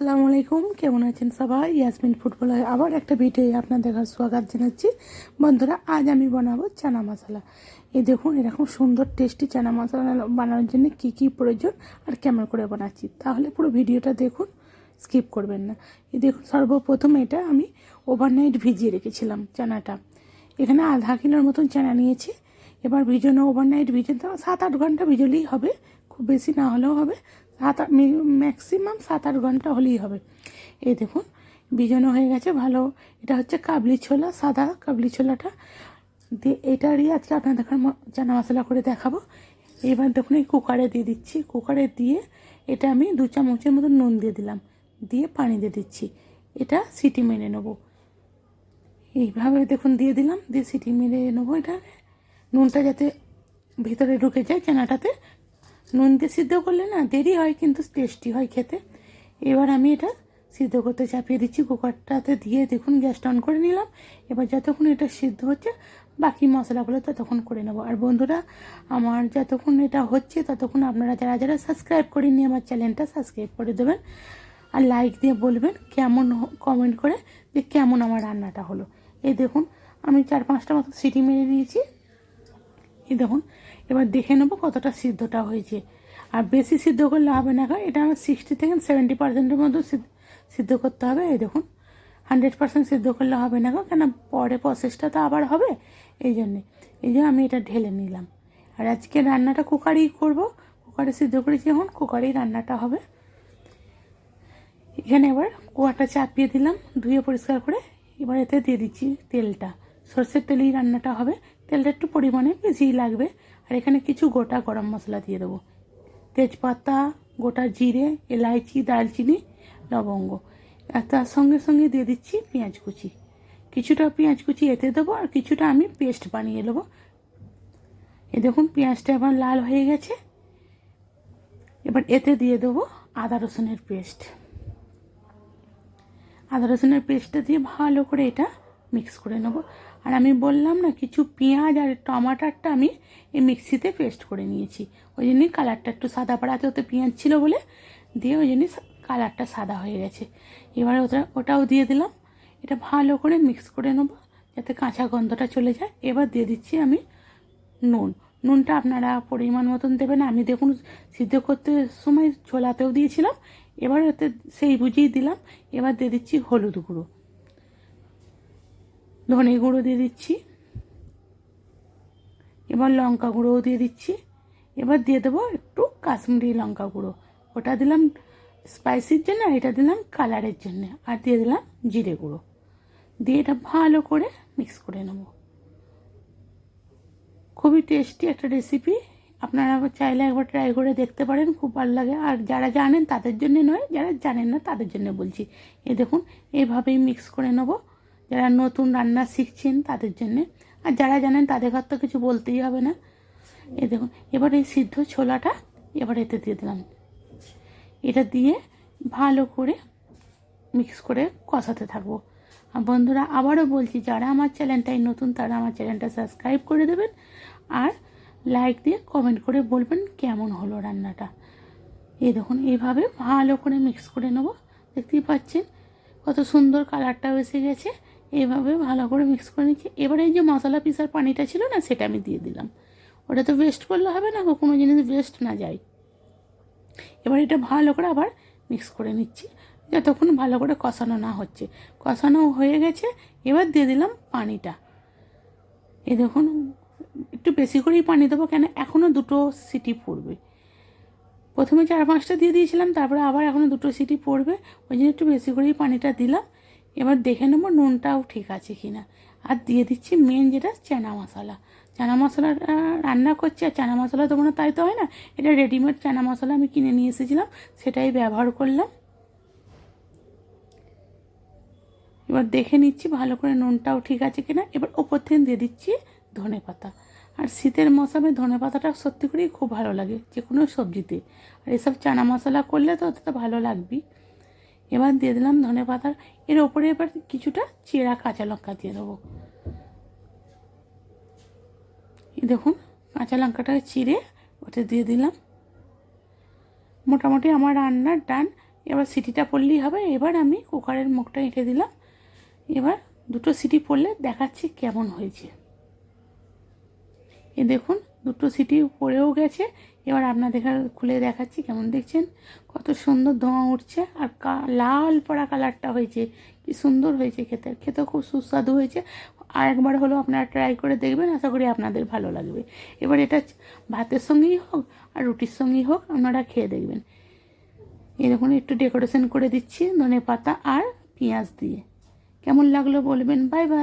আসসালামু আলাইকুম। কেমন আছেন সবাই? ইয়াসমিন ফুটবলার আবার একটা ভিডিও আপনাদের স্বাগত জানাচ্ছি। বন্ধুরা, আজ আমি বানাবো চানা মশলা। এই দেখুন, এরকম সুন্দর টেস্টি চানা মশলা বানানোর জন্য কি কি প্রয়োজন আর কেমন করে বানাচ্ছি। তাহলে পুরো ভিডিওটা দেখুন স্কিপ করবেন না। এই দেখুন, সর্বপ্রথম এটা আমি ওভারনাইট ভিজিয়ে রেখেছিলাম চানাটা। এখানে আধা কিলোর মতন চানা নিয়েছি। এবার ভিজানো ওভারনাইট ভিজে সাত আট ঘণ্টা ভিজলেই হবে। খুব বেশি না হলেও হবে। সাত আট ম্যাক্সিমাম সাত আট ঘণ্টা হলেই হবে। এই দেখুন বিজানো হয়ে গেছে, ভালো। এটা হচ্ছে কাবলি ছোলা, সাদা কাবলি ছোলাটা। দিয়ে এটারই আজকে আপনাদের চানা মশলা করে দেখাবো। এবার দেখুন, এই কুকারে দিয়ে দিচ্ছি। কুকারে দিয়ে এটা আমি দু চামচের মতো নুন দিয়ে দিলাম। দিয়ে পানি দিয়ে দিচ্ছি। এটা সিটি মেরে নেব। এইভাবে দেখুন, দিয়ে দিলাম। দিয়ে সিটি মেরে নেব এটাকে। নুনটা যাতে ভিতরে ঢুকে যায়, চানাটাতে নুন দিয়ে সিদ্ধ করলে না দেরি হয়, কিন্তু টেস্টি হয় খেতে। এবার আমি এটা সিদ্ধ করতে চাপিয়ে দিচ্ছি, কুকারটাতে দিয়ে দেখুন গ্যাসটা অন করে নিলাম। এবার যতক্ষণ এটা সিদ্ধ হচ্ছে, বাকি মশলাগুলো ততক্ষণ করে নেব। আর বন্ধুরা, আমার যতক্ষণ এটা হচ্ছে, ততক্ষণ আপনারা যারা যারা সাবস্ক্রাইব করেননি, আমার চ্যানেলটা সাবস্ক্রাইব করে দেবেন। আর লাইক দিয়ে বলবেন কেমন কমেন্ট করে যে কেমন আমার রান্নাটা হলো। এই দেখুন, আমি চার পাঁচটা মতো সিটি মেরে নিয়েছি এই দেখুন, এবার দেখে নেব কতটা সিদ্ধটা হয়েছে। আর বেশি সিদ্ধ করলে হবে না এটা আমার সিক্সটি থেকে সেভেন্টি পার্সেন্টের মতো সিদ্ধ করতে হবে। এই দেখুন হান্ড্রেড পার্সেন্ট সিদ্ধ করলে হবে না গো কেন পরে প্রসেসটা তো আবার হবে। এই জন্যে, এই জন্য আমি এটা ঢেলে নিলাম। আর আজকে রান্নাটা কুকারেই করব। কুকারে সিদ্ধ করেছি এখন, কুকারেই রান্নাটা হবে। এখানে এবার কুয়াটা চাপিয়ে দিলাম, ধুয়ে পরিষ্কার করে এবার এতে দিয়ে দিচ্ছি তেলটা। সর্ষের তেলেই রান্নাটা হবে। তেলটা একটু পরিমাণে বেশিই লাগবে। আর এখানে কিছু গোটা গরম মশলা দিয়ে দেবো। তেজপাতা, গোটা জিরে, এলাইচি, দারচিনি, লবঙ্গ। আর তার সঙ্গে সঙ্গে দিয়ে দিচ্ছি পেঁয়াজ কুচি। কিছুটা পেঁয়াজ কুচি এতে দেবো আর কিছুটা আমি পেস্ট বানিয়ে নেব। এ দেখুন, পেঁয়াজটা এবার লাল হয়ে গেছে। এবার এতে দিয়ে দেবো আদা রসুনের পেস্ট। আদা রসুনের পেস্টটা দিয়ে ভালো করে এটা মিক্স করে নেব। আর আমি বললাম না, কিছু পেঁয়াজ আর টমাটারটা আমি এই মিক্সিতে পেস্ট করে নিয়েছি। ওই জন্যই কালারটা একটু সাদা পাড়াতে ওতে পেঁয়াজ ছিল বলে দিয়ে ওই জন্যই কালারটা সাদা হয়ে গেছে। এবারে ওটা, ওটাও দিয়ে দিলাম। এটা ভালো করে মিক্স করে নেব যাতে কাঁচা গন্ধটা চলে যায়। এবার দিয়ে দিচ্ছি আমি নুন। নুনটা আপনারা পরিমাণ মতন দেবেন আমি দেখুন, সিদ্ধ করতে সময় ছোলাতেও দিয়েছিলাম। এবার ওতে সেই বুঝিয়ে দিলাম। এবার দিয়ে দিচ্ছি হলুদ গুঁড়ো। ধনে গুঁড়ো দিয়ে দিচ্ছি। এবার লঙ্কা গুঁড়োও দিয়ে দিচ্ছি। এবার দিয়ে দেবো একটু কাশ্মীরি লঙ্কা গুঁড়ো। ওটা দিলাম স্পাইসির জন্য আর এটা দিলাম কালারের জন্য। আর দিয়ে দিলাম জিরে গুঁড়ো। দিয়ে এটা ভালো করে মিক্স করে নেব। খুবই টেস্টি একটা রেসিপি আপনারা চাইলে একবার ট্রাই করে দেখতে পারেন, খুব ভালো লাগে। আর যারা জানেন তাদের জন্য নয়, যারা জানেন না তাদের জন্য বলছি। এ দেখুন এইভাবেই মিক্স করে নেব। যারা নতুন রান্না শিখছেন তাদের জন্যে। আর যারা জানেন তাদের ঘর তো কিছু বলতেই হবে না। এই দেখুন, এবার এই সিদ্ধ ছোলাটা এবার এতে দিয়ে দিলাম। এটা দিয়ে ভালো করে মিক্স করে কষাতে থাকব। আর বন্ধুরা, আবারও বলছি, যারা আমার চ্যানেলটাই নতুন, তারা আমার চ্যানেলটা সাবস্ক্রাইব করে দেবেন। আর লাইক দিয়ে কমেন্ট করে বলবেন কেমন হলো রান্নাটা। এই দেখুন, এইভাবে ভালো করে মিক্স করে নেব। দেখতেই পাচ্ছেন কত সুন্দর কালারটাও এসে গেছে। এইভাবে ভালো করে মিক্স করে নিচ্ছি। এবারে এই যে মশলা পিসার পানিটা ছিল না, সেটা আমি দিয়ে দিলাম। ওটা তো ওয়েস্ট করলে হবে না কোনো জিনিস ওয়েস্ট না যায়। এবার এটা ভালো করে আবার মিক্স করে নিচ্ছি, যতক্ষণ ভালো করে কষানো না হচ্ছে। কষানো হয়ে গেছে, এবার দিয়ে দিলাম পানিটা। এ দেখুন, একটু বেশি করেই পানি দেবো কেন? এখনও দুটো সিটি পড়বে। প্রথমে চার পাঁচটা দিয়ে দিয়েছিলাম, তারপরে আবার এখনও দুটো সিটি পড়বে। ওই জন্য একটু বেশি করেই পানিটা দিলাম। এবার দেখে নেব নুনটাও ঠিক আছে কি না আর দিয়ে দিচ্ছি মেন যেটা চানা মশলা। চানা মশলাটা রান্না করছি আর চানা মশলা দেবো না, তাই তো হয় না? এটা রেডিমেড চানা মশলা আমি কিনে নিয়ে এসেছিলাম, সেটাই ব্যবহার করলাম। এবার দেখে নিচ্ছি ভালো করে নুনটাও ঠিক আছে কিনা। এবার ওপর থেকে দিয়ে দিচ্ছি ধনে পাতা। আর শীতের মৌসুমে ধনে পাতাটা সত্যি করেই খুব ভালো লাগে যে কোনো সবজিতে। আর এসব চানা মশলা করলে তো অতটা ভালো লাগবেই। এবার দিয়ে দিলাম ধনে পাতার এর ওপরে এবার কিছুটা চেরা কাঁচা লঙ্কা দিয়ে দেবো। দেখুন, কাঁচা লঙ্কাটা চিড়ে ওটা দিয়ে দিলাম। মোটামুটি আমার রান্নার ডান। এবার সিটিটা পড়লেই হবে। এবার আমি কুকারের মুখটা এঁটে দিলাম। এবার দুটো সিটি পড়লে দেখাচ্ছি কেমন হয়েছে। এ দেখুন, দুটো সিটি পড়েও গেছে। এবার আপনাদের খুলে দেখাচ্ছি কেমন দেখছেন? কত সুন্দর ধোঁয়া উঠছে আর লাল পড়া কালারটা হয়েছে। কি সুন্দর হয়েছে খেতে খেতে খুব সুস্বাদু হয়েছে। আর একবার হলো আপনারা ট্রাই করে দেখবেন, আশা করি আপনাদের ভালো লাগবে। এবার এটা ভাতের সঙ্গেই হোক আর রুটির সঙ্গেই হোক, আপনারা খেয়ে দেখবেন। দেখুন, একটু ডেকোরেশন করে দিচ্ছি ধনে পাতা আর পেঁয়াজ দিয়ে। কেমন লাগল বলবেন? Bye bye